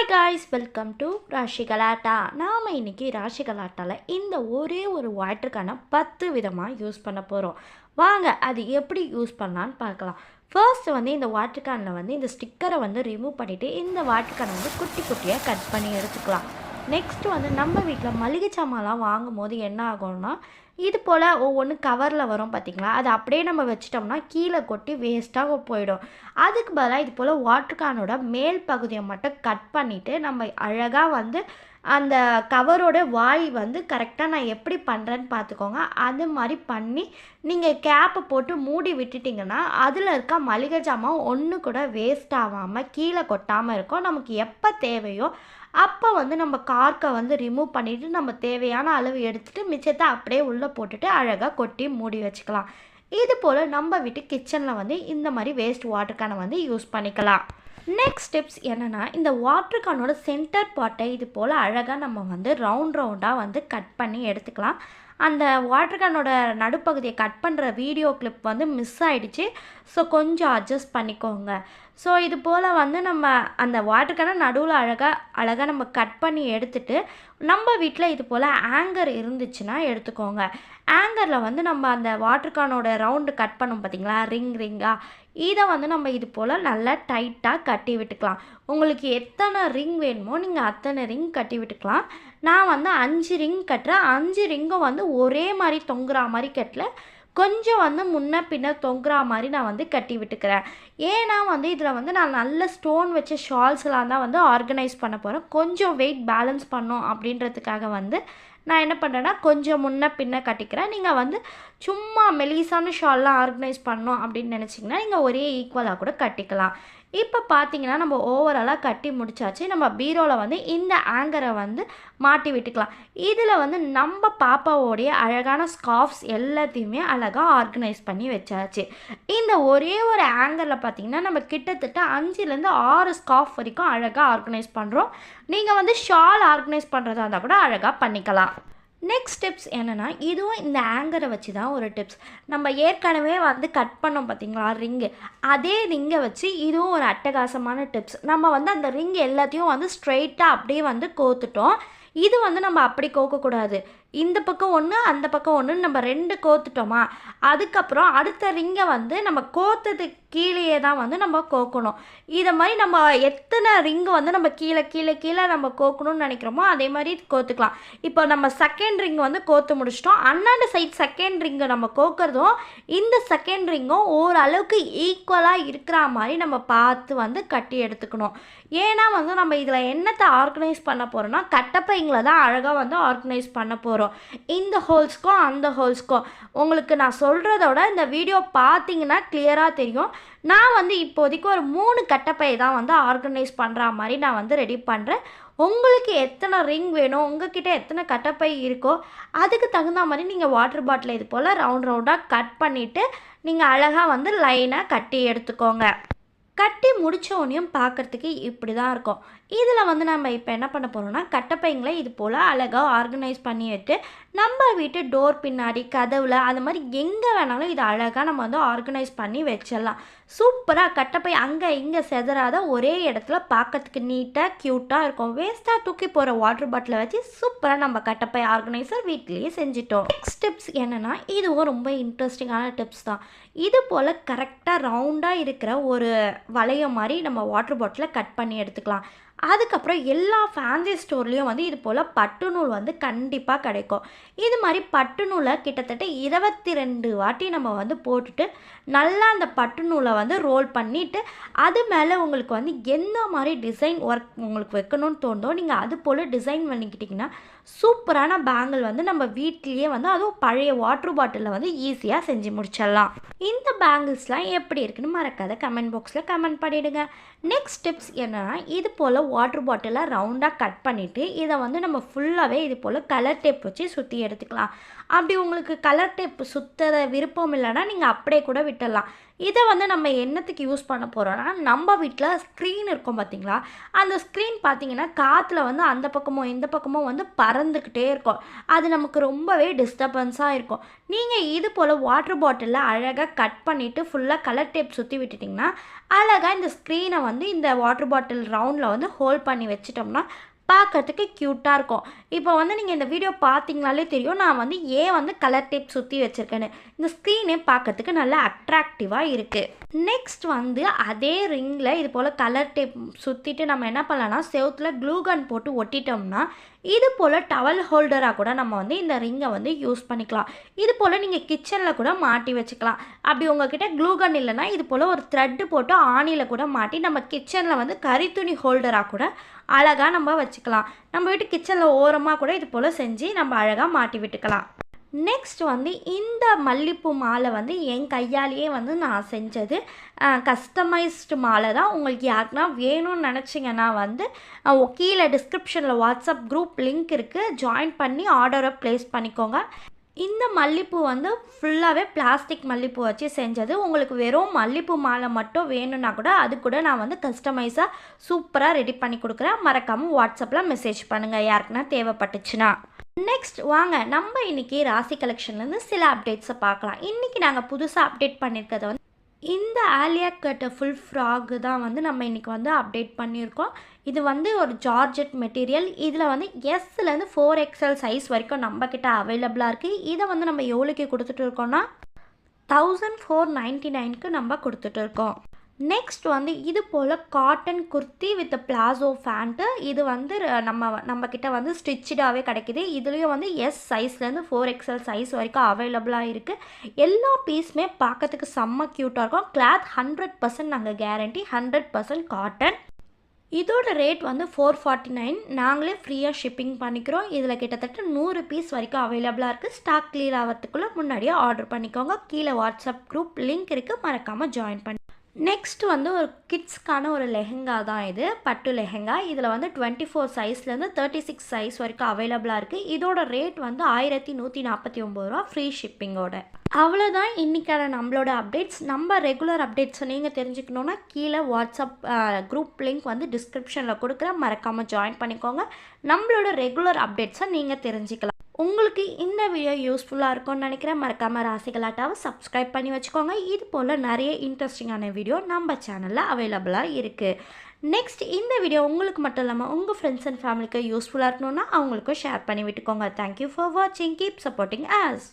Hi guys welcome to Rashi Galatta நாம் இன்னைக்கு ராஷி கலாட்டாவில் இந்த ஒரே ஒரு வாட்டருக்கான பத்து விதமாக யூஸ் பண்ண போகிறோம் வாங்க அது எப்படி யூஸ் பண்ணலான்னு பார்க்கலாம். ஃபர்ஸ்ட் வந்து இந்த வாட்டர் கேனில் வந்து இந்த ஸ்டிக்கரை வந்து ரிமூவ் பண்ணிவிட்டு இந்த வாட்டர் கேனை வந்து குட்டி குட்டியாக கட் பண்ணி எடுத்துக்கலாம். நெக்ஸ்ட் வந்து நம்ம வீட்டில் மளிகை சாமான்லாம் வாங்கும் போது என்ன ஆகும்னா இது போல் ஒவ்வொன்று கவரில் வரும் பார்த்திங்களா அது அப்படியே நம்ம வச்சிட்டோம்னா கீழே கொட்டி வேஸ்ட்டாக போயிடும். அதுக்கு பதிலாக இது போல் வாட்டர் கேனோட மேல் பகுதியை மட்டும் கட் பண்ணிவிட்டு நம்ம அழகாக வந்து அந்த கவரோட வாய் வந்து கரெக்டாக நான் எப்படி பண்ணுறேன்னு பார்த்துக்கோங்க அது மாதிரி பண்ணி நீங்கள் கேப்பை போட்டு மூடி விட்டுட்டிங்கன்னா அதில் இருக்க மளிகை ஜாமான் ஒன்று கூட வேஸ்ட் ஆகாமல் கீழே கொட்டாமல் இருக்கும். நமக்கு எப்போ தேவையோ அப்போ வந்து நம்ம கார்க்கை வந்து ரிமூவ் பண்ணிவிட்டு நம்ம தேவையான அளவு எடுத்துகிட்டு மிச்சத்தை அப்படியே உள்ளே போட்டுட்டு அழகாக கொட்டி மூடி வச்சுக்கலாம். இது போல் நம்ம வீட்டு கிச்சனில் வந்து இந்த மாதிரி வேஸ்ட் வாட்டர் கேனை வந்து யூஸ் பண்ணிக்கலாம். நெக்ஸ்ட் ஸ்டெப்ஸ் என்னென்னா இந்த வாட்டர் கேனோட சென்டர் பாட்டை இது போல் அழகாக நம்ம வந்து ரவுண்ட் ரவுண்டாக வந்து கட் பண்ணி எடுத்துக்கலாம். அந்த வாட்டர் கேனோட நடுப்பகுதியை கட் பண்ணுற வீடியோ கிளிப் வந்து மிஸ் ஆகிடுச்சு ஸோ கொஞ்சம் அட்ஜஸ்ட் பண்ணிக்கோங்க. ஸோ இது போல் வந்து நம்ம அந்த வாட்டர் கேனை நடுவில் அழகாக அழகாக நம்ம கட் பண்ணி எடுத்துட்டு நம்ம வீட்டில் இது போல் ஆங்கர் இருந்துச்சுன்னா எடுத்துக்கோங்க. ஆங்கரில் வந்து நம்ம அந்த வாட்டர் கேனோட ரவுண்டு கட் பண்ணோம் பார்த்தீங்களா ரிங் ரிங்காக இதை வந்து நம்ம இது போல் நல்லா டைட்டாக கட்டி விட்டுக்கலாம். உங்களுக்கு எத்தனை ரிங் வேணுமோ நீங்கள் அத்தனை ரிங் கட்டி விட்டுக்கலாம். நான் வந்து அஞ்சு ரிங் கட்டுறேன். அஞ்சு ரிங்கும் வந்து ஒரே மாதிரி தொங்குற மாதிரி கட்டல. கொஞ்சம் வந்து முன்ன பின்ன தொங்குற மாதிரி நான் வந்து கட்டி விட்டுக்கிறேன். ஏன்னா வந்து இதில் வந்து நான் நல்ல ஸ்டோன் வச்ச ஷால்ஸ்லாம் தான் வந்து ஆர்கனைஸ் பண்ண போகிறேன் கொஞ்சம் வெயிட் பேலன்ஸ் பண்ணும் அப்படின்றதுக்காக வந்து நான் என்ன பண்ணுறேன்னா கொஞ்சம் முன்ன பின்ன கட்டிக்கிறேன். நீங்கள் வந்து சும்மா மெலிசான ஷால்லாம் ஆர்கனைஸ் பண்ணோம் அப்படின்னு நினச்சிங்கன்னா நீங்கள் ஒரே ஈக்குவலாக கூட கட்டிக்கலாம். இப்போ பார்த்தீங்கன்னா நம்ம ஓவராலாக கட்டி முடிச்சாச்சு. நம்ம பீரோவில் வந்து இந்த ஆங்கரை வந்து மாட்டி விட்டுக்கலாம். இதில் வந்து நம்ம பாப்பாவோடைய அழகான ஸ்கார்ஃப்ஸ் எல்லாத்தையுமே அழகாக ஆர்கனைஸ் பண்ணி வச்சாச்சு. இந்த ஒரே ஒரு ஆங்கரில் பார்த்தீங்கன்னா நம்ம கிட்டத்தட்ட அஞ்சுலேருந்து ஆறு ஸ்கார்ஃப் வரைக்கும் அழகாக ஆர்கனைஸ் பண்ணுறோம் நீங்கள் வந்து ஷால் ஆர்கனைஸ் பண்ணுறதா இருந்தால் கூட அழகாக பண்ணிக்கலாம். நெக்ஸ்ட் டிப்ஸ் என்னென்னா இதுவும் இந்த ஆங்கரை வச்சு தான் ஒரு டிப்ஸ் நம்ம ஏற்கனவே வந்து கட் பண்ணோம் பார்த்தீங்களா ரிங்கு அதே ரிங்கை வச்சு இதுவும் ஒரு அட்டகாசமான டிப்ஸ் நம்ம வந்து அந்த ரிங் எல்லாத்தையும் வந்து ஸ்ட்ரெயிட்டாக அப்படியே வந்து கோத்துட்டோம். இது வந்து நம்ம அப்படி கோக்கக்கூடாது. இந்த பக்கம் ஒன்று அந்த பக்கம் ஒன்று நம்ம ரெண்டு கோத்துட்டோமா? அதுக்கப்புறம் அடுத்த ரிங்கை வந்து நம்ம கோத்ததுக்கு கீழேயே தான் வந்து நம்ம கோக்கணும். இதை மாதிரி நம்ம எத்தனை ரிங்கு வந்து நம்ம கீழே கீழே கீழே நம்ம கோக்கணும்னு நினைக்கிறோமோ அதே மாதிரி கோத்துக்கலாம். இப்போ நம்ம செகண்ட் ரிங் வந்து கோத்து முடிச்சிட்டோம். அண்ணாண்டு சைட் செகண்ட் ரிங்கை நம்ம கோக்கிறதும் இந்த செகண்ட் ரிங்கும் ஓரளவுக்கு ஈக்குவலாக இருக்கிற மாதிரி நம்ம பார்த்து வந்து கட்டி எடுத்துக்கணும். ஏன்னா வந்து நம்ம இதில் என்னத்தை ஆர்கனைஸ் பண்ண போகிறோம்னா கட்டப்பைங்களை தான் அழகாக வந்து ஆர்கனைஸ் பண்ண போகிறோம் இந்த ஹோல்ஸ்க்கும் அந்த ஹோல்ஸ்க்கும் உங்களுக்கு நான் சொல்கிறதோட இந்த வீடியோ பார்த்தீங்கன்னா கிளியராக தெரியும். நான் வந்து இப்போதைக்கு ஒரு மூணு கட்டப்பை தான் வந்து ஆர்கனைஸ் பண்ணுற மாதிரி நான் வந்து ரெடி பண்ணுறேன் உங்களுக்கு எத்தனை ரிங் வேணும்? உங்ககிட்ட எத்தனை கட்டப்பை இருக்கோ அதுக்கு தகுந்த மாதிரி நீங்கள் வாட்டர் பாட்டில் இது போல் ரவுண்ட் ரவுண்டாக கட் பண்ணிவிட்டு நீங்கள் அழகாக வந்து லைனாக கட்டி எடுத்துக்கோங்க. கட்டி முடித்தோடனையும் பார்க்குறதுக்கு இப்படி தான் இருக்கும். இதில் வந்து நம்ம இப்போ என்ன பண்ண போகிறோம்னா கட்டப்பைங்களை இது போல் அழகாக ஆர்கனைஸ் பண்ணிவிட்டு நம்ம வீட்டு டோர் பின்னாடி கதவில் அது மாதிரி எங்கே வேணாலும் இதை அழகாக நம்ம வந்து ஆர்கனைஸ் பண்ணி வச்சிடலாம். சூப்பராக கட்டப்பை அங்கே இங்கே செதறாத ஒரே இடத்துல பார்க்கறதுக்கு நீட்டாக க்யூட்டாக இருக்கும். வேஸ்ட்டாக தூக்கி போகிற வாட்டர் பாட்டிலை வச்சு சூப்பராக நம்ம கட்டப்பை ஆர்கனைசர் வீட்லேயே செஞ்சிட்டோம். நெக்ஸ்ட் டிப்ஸ் என்னென்னா இதுவும் ரொம்ப இன்ட்ரெஸ்டிங்கான டிப்ஸ் தான். இது போல் கரெக்டாக ரவுண்டாக இருக்கிற ஒரு வளையம் மாதிரி நம்ம வாட்டர் பாட்டிலை கட் பண்ணி எடுத்துக்கலாம். அதுக்கப்புறம் எல்லா ஃபேன்சி ஸ்டோர்லேயும் வந்து இது போல் பட்டு நூல் வந்து கண்டிப்பாக கிடைக்கும். இது மாதிரி பட்டு நூலை கிட்டத்தட்ட இருபத்தி ரெண்டு வாட்டி நம்ம வந்து போட்டுட்டு நல்லா அந்த பட்டு நூலை வந்து ரோல் பண்ணிவிட்டு அது மேலே உங்களுக்கு வந்து எந்த மாதிரி டிசைன் ஒர்க் உங்களுக்கு வைக்கணும்னு தோணுதோ நீங்கள் அது போல் டிசைன் பண்ணிக்கிட்டிங்கன்னா சூப்பரான பேங்கிள் வந்து நம்ம வீட்லேயே வந்து அதுவும் பழைய வாட்டர் பாட்டிலில் வந்து ஈஸியாக செஞ்சு முடிச்சிடலாம். இந்த பேங்கிள்ஸ்லாம் எப்படி இருக்குன்னு மறக்காத கமெண்ட் பாக்ஸில் கமெண்ட் பண்ணிவிடுங்க நெக்ஸ்ட் டிப்ஸ் என்னென்னா இது போல் வாட்டர் பாட்டிலை ரவுண்டாக கட் பண்ணிவிட்டு இதை வந்து நம்ம ஃபுல்லாகவே இது போல் கலர் டேப் வச்சு சுற்றி எடுத்துக்கலாம். அப்படி உங்களுக்கு கலர் டேப் சுற்றுற விருப்பம் இல்லைன்னா நீங்கள் அப்படியே கூட விட்டுடலாம். இதை வந்து நம்ம என்னத்துக்கு யூஸ் பண்ண போகிறோன்னா நம்ம வீட்டில் ஸ்க்ரீன் இருக்கும் பார்த்தீங்களா அந்த ஸ்க்ரீன் பார்த்தீங்கன்னா காற்றுல வந்து அந்த பக்கமோ இந்த பக்கமோ வந்து பறந்துக்கிட்டே இருக்கும். அது நமக்கு ரொம்பவே டிஸ்டர்பன்ஸாக இருக்கும். நீங்கள் இது போல் வாட்டர் பாட்டிலில் அழகாக கட் பண்ணிவிட்டு ஃபுல்லாக கலர் டேப் சுற்றி விட்டுட்டிங்கன்னா அழகாக இந்த ஸ்க்ரீனை வந்து இந்த வாட்டர் பாட்டில் ரவுண்டில் வந்து ஹோல்ட் பண்ணி வச்சிட்டோம்னா பார்க்கறதுக்கு க்யூட்டாக இருக்கும். இப்போ வந்து நீங்கள் இந்த வீடியோ பார்த்தீங்கனாலே தெரியும். நான் வந்து ஏன் வந்து கலர் டேப் சுற்றி வச்சுருக்கேன்னு. இந்த ஸ்க்ரீனே பார்க்கறதுக்கு நல்லா அட்ராக்டிவாக இருக்குது நெக்ஸ்ட் வந்து அதே ரிங்கில் இது போல் கலர் டேப் சுற்றிட்டு நம்ம என்ன பண்ணலாம்னா செவத்தில் க்ளூகன் போட்டு ஒட்டிட்டோம்னா இது போல் டவல் ஹோல்டராக கூட நம்ம வந்து இந்த ரிங்கை வந்து யூஸ் பண்ணிக்கலாம். இது போல் நீங்கள் கிச்சனில் கூட மாட்டி வச்சுக்கலாம். அப்படி உங்ககிட்ட க்ளூகன் இல்லைன்னா இது போல் ஒரு த்ரெட்டு போட்டு ஆணியில் கூட மாட்டி நம்ம கிச்சனில் வந்து கரித்துணி ஹோல்டராக கூட அழகாக நம்ம வச்சுக்கலாம். நம்ம வீட்டு கிச்சனில் ஓரமாக கூட இது போல் செஞ்சு நம்ம அழகாக மாட்டி விட்டுக்கலாம். நெக்ஸ்ட் வந்து இந்த மல்லிப்பூ மாலை வந்து என் கையாலேயே வந்து நான் செஞ்சது. கஸ்டமைஸ்டு மாலை தான். உங்களுக்கு யாருக்குனா வேணும்னு நினச்சிங்கன்னா வந்து கீழே டிஸ்கிரிப்ஷனில் வாட்ஸ்அப் குரூப் லிங்க் இருக்குது ஜாயின் பண்ணி ஆர்டரை ப்ளேஸ் பண்ணிக்கோங்க. இந்த மல்லிப்பூ வந்து ஃபுல்லாகவே பிளாஸ்டிக் மல்லிப்பூ வச்சு செஞ்சது. உங்களுக்கு வெறும் மல்லிப்பூ மாலை மட்டும் வேணும்னா கூட அது கூட நான் வந்து கஸ்டமைஸாக சூப்பராக ரெடி பண்ணி கொடுக்குறேன். மறக்காமல் வாட்ஸ்அப்பில் மெசேஜ் பண்ணுங்கள் யாருக்குன்னா தேவைப்பட்டுச்சுன்னா. நெக்ஸ்ட் வாங்க நம்ம இன்னைக்கு ராசி கலெக்ஷன்லேருந்து சில அப்டேட்ஸை பார்க்கலாம். இன்றைக்கி நாங்கள் புதுசாக அப்டேட் பண்ணியிருக்கிறத வந்து இந்த ஆலியா கட்ட ஃபுல் ஃப்ராக் தான் வந்து நம்ம இன்றைக்கி வந்து அப்டேட் பண்ணியிருக்கோம். இது வந்து ஒரு ஜார்ஜெட் மெட்டீரியல் இதில் வந்து எஸ்லேருந்து ஃபோர் எக்ஸ்எல் சைஸ் வரைக்கும் நம்மக்கிட்ட அவைலபிளாக இருக்குது இதை வந்து நம்ம எவ்வளோக்கு கொடுத்துட்டு இருக்கோம்னா தௌசண்ட் ஃபோர் நைன்ட்டி நைனுக்கு நம்ம கொடுத்துட்டு இருக்கோம். நெக்ஸ்ட் வந்து இது போல் cotton kurti with palazzo pant இது வந்து நம்ம நம்மக்கிட்ட வந்து ஸ்டிச்சடாகவே கிடைக்குது. இதுலேயும் வந்து எஸ் சைஸ்லேருந்து ஃபோர் எக்ஸ்எல் சைஸ் வரைக்கும் அவைலபிளாக இருக்குது எல்லா பீஸுமே பார்க்கறதுக்கு செம்ம க்யூட்டாக இருக்கும். கிளாத் ஹண்ட்ரட் பர்சன்ட் நாங்கள் கேரண்டி ஹண்ட்ரட் பர்சன்ட் காட்டன் இதோட ரேட் வந்து ஃபோர் ஃபார்ட்டி நைன் நாங்களே ஃப்ரீயாக ஷிப்பிங் பண்ணிக்கிறோம். இதில் கிட்டத்தட்ட நூறு பீஸ் வரைக்கும் அவைலபிளாக இருக்குது ஸ்டாக் கிளியர் ஆகிறதுக்குள்ளே முன்னாடியே ஆர்டர் பண்ணிக்கோங்க. கீழே வாட்ஸ்அப் குரூப் லிங்க் இருக்குது மறக்காமல் ஜாயின் பண்ணி நெக்ஸ்ட் வந்து ஒரு கிட்ஸ்க்கான ஒரு லெஹெங்கா தான் இது. பட்டு லெஹெங்கா. இதில் வந்து டுவெண்ட்டி ஃபோர் சைஸ்லேருந்து தேர்ட்டி சிக்ஸ் சைஸ் வரைக்கும் அவைலபிளாக இருக்குது இதோட ரேட் வந்து ஆயிரத்தி நூற்றி நாற்பத்தி ஒம்பது ரூபா ஃப்ரீ ஷிப்பிங்கோட அவ்வளோதான் இன்றைக்கான நம்மளோட அப்டேட்ஸ் நம்ம ரெகுலர் அப்டேட்ஸை நீங்கள் தெரிஞ்சுக்கணுன்னா கீழே வாட்ஸ்அப் குரூப் லிங்க் வந்து டிஸ்கிரிப்ஷனில் கொடுக்குறேன். மறக்காமல் ஜாயின் பண்ணிக்கோங்க. நம்மளோட ரெகுலர் அப்டேட்ஸை நீங்கள் தெரிஞ்சுக்கலாம். உங்களுக்கு இந்த வீடியோ யூஸ்ஃபுல்லாக இருக்கும்னு நினைக்கிறேன். மறக்காமல் ராசிகளாட்டாவை சப்ஸ்கிரைப் பண்ணி வச்சுக்கோங்க. இது போல் நிறைய இன்ட்ரெஸ்டிங்கான வீடியோ நம்ம சேனலில் அவைலபிளாக இருக்குது நெக்ஸ்ட் இந்த வீடியோ உங்களுக்கு மட்டும் இல்லாமல் உங்கள் ஃப்ரெண்ட்ஸ் அண்ட் ஃபேமிலிக்கு யூஸ்ஃபுல்லாக இருக்கணும்னா அவங்களுக்கும் ஷேர் பண்ணி விட்டுக்கோங்க. தேங்க்யூ ஃபார் வாட்சிங் கீப் சப்போர்ட்டிங் ஆஸ்